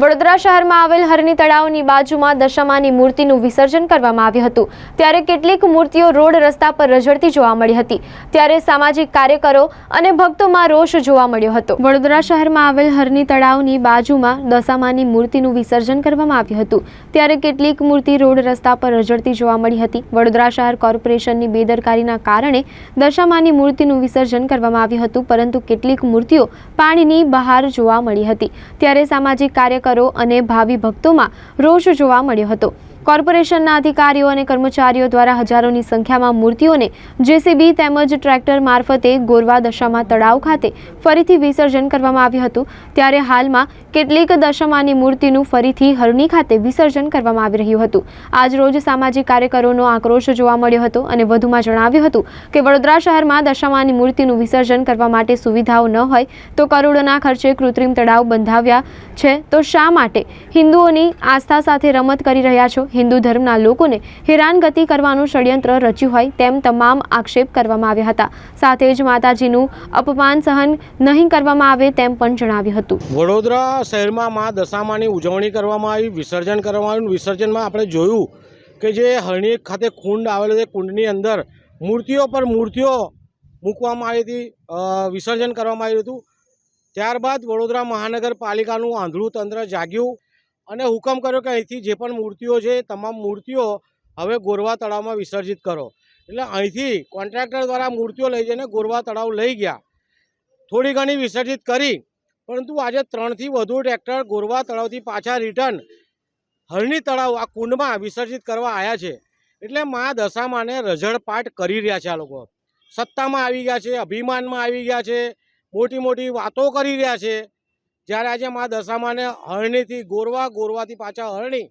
વડોદરા શહેરમાં આવેલ હરની તળાવની બાજુમાં દશામાની મૂર્તિનું વિસર્જન કરવામાં આવ્યું હતું. ત્યારે કેટલીક મૂર્તિઓ રોડ રસ્તા પર રઝળતી જોવા મળી હતી. ત્યારે સામાજિક કાર્યકરો અને ભક્તોમાં રોષ જોવા મળ્યો હતો. વડોદરા શહેરમાં આવેલ હરની તળાવની બાજુમાં દશામાની મૂર્તિનું વિસર્જન કરવામાં આવ્યું હતું. ત્યારે કેટલીક મૂર્તિ રોડ રસ્તા પર રઝળતી જોવા મળી હતી. વડોદરા શહેર કોર્પોરેશનની બેદરકારીના કારણે દશામાની મૂર્તિનું વિસર્જન કરવામાં આવ્યું હતું, પરંતુ કેટલીક મૂર્તિઓ પાણીની બહાર જોવા મળી હતી. ત્યારે સામાજિક કાર્યકરો અને ભાવિ ભક્તોમાં રોષ જોવા મળ્યો હતો. કોર્પોરેશનના અધિકારીઓ અને કર્મચારીઓ દ્વારા હજારોની સંખ્યામાં મૂર્તિઓને જેસીબી તેમજ ટ્રેક્ટર મારફતે ગોરવા દશામાં તળાવ ખાતે ફરીથી વિસર્જન કરવામાં આવ્યું હતું. ત્યારે હાલમાં કેટલીક દશામાની મૂર્તિનું ફરીથી હરણી ખાતે વિસર્જન કરવામાં આવી રહ્યું હતું. આજ રોજ સામાજિક કાર્યકરોનો આક્રોશ જોવા મળ્યો હતો અને વધુમાં જણાવ્યું હતું કે વડોદરા શહેરમાં દશામાની મૂર્તિનું વિસર્જન કરવા માટે સુવિધાઓ ન હોય તો કરોડોના ખર્ચે કૃત્રિમ તળાવ બંધાવ્યા છે. તો શા માટે હિન્દુઓની આસ્થા સાથે રમત કરી રહ્યા છો? હિન્દુ ધર્મના લોકોને હેરાનગતિ કરવાનું ષડયંત્ર રચ્યું હોય તેમ તમામ આક્ષેપ કરવામાં આવ્યા હતા. સાથે જ માતાજીનું અપમાન સહન નહીં કરવામાં આવે તેમ પણ જણાવ્યું હતું. વડોદરા શહેરમાં મા દશામાની ઉજવણી કરવામાં આવી, વિસર્જન કરવામાં આવ્યું. વિસર્જનમાં આપણે જોયું કે જે હરણી ખાતે કુંડ આવેલો છે, કુંડની અંદર મૂર્તિઓ પર મૂર્તિઓ મૂકવામાં આવી હતી વિસર્જન કરવામાં આવ્યું હતું. ત્યારબાદ વડોદરા મહાનગરપાલિકાનું આંધળું તંત્ર જાગ્યું. અને હુકમ કર્યો કે અહીંથી જે પણ મૂર્તિઓ છે તમામ મૂર્તિઓ હવે ગોરવા તળાવમાં વિસર્જિત કરો. એટલે અહીંથી કોન્ટ્રાક્ટર દ્વારા મૂર્તિઓ લઈ જઈને ગોરવા તળાવ લઈ ગયા. થોડી ઘણી વિસર્જિત કરી, પરંતુ આજે ત્રણથી વધુ ટ્રેક્ટર ગોરવા તળાવથી પાછા રિટર્ન હરણી તળાવ આ કુંડમાં વિસર્જિત કરવા આવ્યા છે. એટલે મા દશામાને રઝળપાટ કરી રહ્યા છે આ લોકો. સત્તામાં આવી ગયા છે, અભિમાનમાં આવી ગયા છે મોટી મોટી વાતો કરી રહ્યા છે. જ્યારે આજે મા દશામાને હરણીથી ગોરવા, ગોરવાથી પાછા હરણી,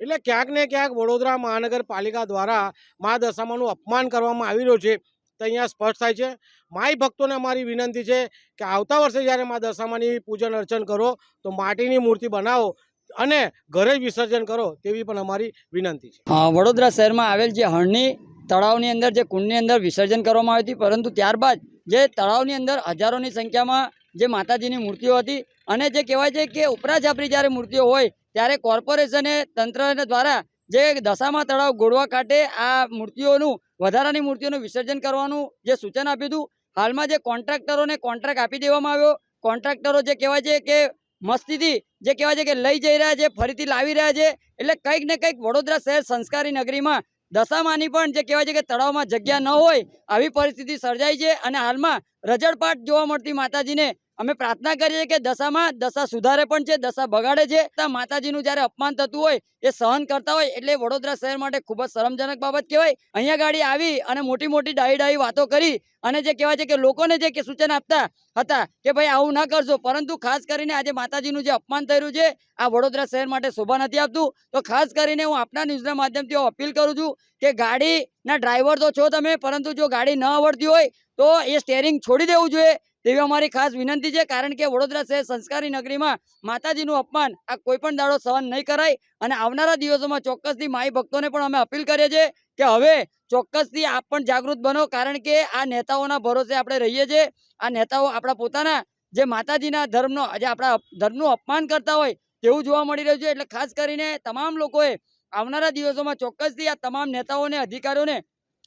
એટલે ક્યાંક ને ક્યાંક વડોદરા મહાનગરપાલિકા દ્વારા મા દશામાનું અપમાન કરવામાં આવી રહ્યું છે. તો અહીંયા સ્પષ્ટ થાય છે માય ભક્તોને અમારી વિનંતી છે કે આવતા વર્ષે જ્યારે મા દશામાની પૂજન અર્ચન કરો, તો માટીની મૂર્તિ બનાવો અને ઘરે વિસર્જન કરો તેવી પણ અમારી વિનંતી છે. વડોદરા શહેરમાં આવેલ જે હરણી તળાવની અંદર, જે કુંડની અંદર વિસર્જન કરવામાં આવી હતી, પરંતુ ત્યારબાદ જે તળાવની અંદર હજારોની સંખ્યામાં જે માતાજીની મૂર્તિઓ હતી અને જે કહેવાય છે કે ઉપરાજાપરી જ્યારે મૂર્તિઓ હોય, ત્યારે કોર્પોરેશને તંત્ર દ્વારા જે દશામાં તળાવ ગોળવા કાંઠે આ મૂર્તિઓનું, વધારાની મૂર્તિઓનું વિસર્જન કરવાનું જે સૂચન આપ્યું હતું, હાલમાં જે કોન્ટ્રાક્ટરોને કોન્ટ્રાક્ટ આપી દેવામાં આવ્યો. કોન્ટ્રાક્ટરો જે કહેવાય છે કે મસ્તીથી, જે કહેવાય છે કે લઈ જઈ રહ્યા છે, ફરીથી લાવી રહ્યા છે, એટલે કંઈક ને કંઈક વડોદરા શહેર સંસ્કારી નગરીમાં દશામાની પણ જે કહેવાય છે કે તળાવમાં જગ્યા ન હોય, આવી પરિસ્થિતિ સર્જાઈ છે. અને હાલમાં રજળપાટ જોવા મળતી માતાજીને અમે પ્રાર્થના કરીએ કે દશામાં દશા સુધારે પણ છે, દશા બગાડે છે. તો માતાજીનું જ્યારે અપમાન થતું હોય, એ સહન કરતા હોય, એટલે વડોદરા શહેર માટે ખૂબ જ શરમજનક બાબત કહેવાય. અહીંયા ગાડી આવી અને મોટી મોટી ડાહી ડાહી વાતો કરી અને જે કહેવાય છે કે લોકોને જે કે સૂચન આપતા હતા કે ભાઈ આવું ના કરશો પરંતુ ખાસ કરીને આજે માતાજીનું જે અપમાન રહ્યું છે, આ વડોદરા શહેર માટે શોભા નથી આપતું તો ખાસ કરીને હું આપના ન્યૂઝના માધ્યમથી અપીલ કરું છું કે ગાડીના ડ્રાઈવર તો છો તમે, પરંતુ જો ગાડી ન આવડતી હોય, તો એ સ્ટેરિંગ છોડી દેવું જોઈએ. તેવી અમારી ખાસ વિનંતી છે, કારણ કે વડોદરા શહેર સંસ્કારી નગરીમાં માતાજીનું અપમાન આ કોઈ પણ દાડો સહન નહીં કરાય અને આવનારા દિવસોમાં ચોક્કસથી માઈ ભક્તોને પણ અમે અપીલ કરીએ છીએ કે હવે ચોક્કસથી આપ પણ જાગૃત બનો, કારણ કે આ નેતાઓના ભરોસે આપણે રહીએ છીએ. આ નેતાઓ આપણા પોતાના જે માતાજીના ધર્મનો, જે આપણા ધર્મનું અપમાન કરતા હોય તેવું જોવા મળી રહ્યું છે. એટલે ખાસ કરીને તમામ લોકોએ આવનારા દિવસોમાં ચોક્કસથી આ તમામ નેતાઓને, અધિકારીઓને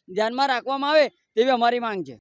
ધ્યાનમાં રાખવામાં આવે તેવી અમારી માંગ છે.